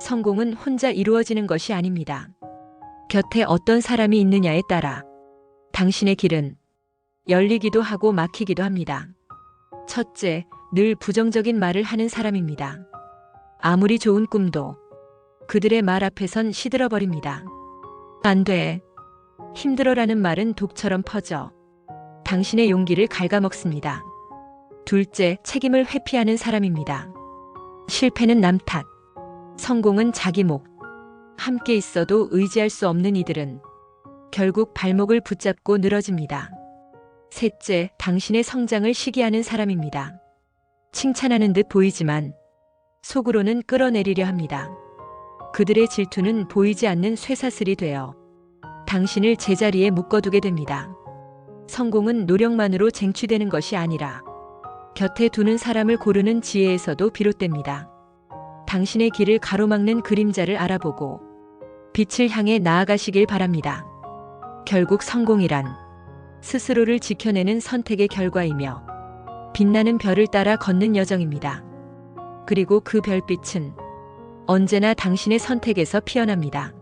성공은 혼자 이루어지는 것이 아닙니다. 곁에 어떤 사람이 있느냐에 따라 당신의 길은 열리기도 하고 막히기도 합니다. 첫째, 늘 부정적인 말을 하는 사람입니다. 아무리 좋은 꿈도 그들의 말 앞에선 시들어 버립니다. 안 돼. 힘들어라는 말은 독처럼 퍼져 당신의 용기를 갉아먹습니다. 둘째, 책임을 회피하는 사람입니다. 실패는 남 탓, 성공은 자기 목. 함께 있어도 의지할 수 없는 이들은 결국 발목을 붙잡고 늘어집니다. 셋째, 당신의 성장을 시기하는 사람입니다. 칭찬하는 듯 보이지만 속으로는 끌어내리려 합니다. 그들의 질투는 보이지 않는 쇠사슬이 되어 당신을 제자리에 묶어두게 됩니다. 성공은 노력만으로 쟁취되는 것이 아니라 곁에 두는 사람을 고르는 지혜에서도 비롯됩니다. 당신의 길을 가로막는 그림자를 알아보고 빛을 향해 나아가시길 바랍니다. 결국 성공이란 스스로를 지켜내는 선택의 결과이며 빛나는 별을 따라 걷는 여정입니다. 그리고 그 별빛은 언제나 당신의 선택에서 피어납니다.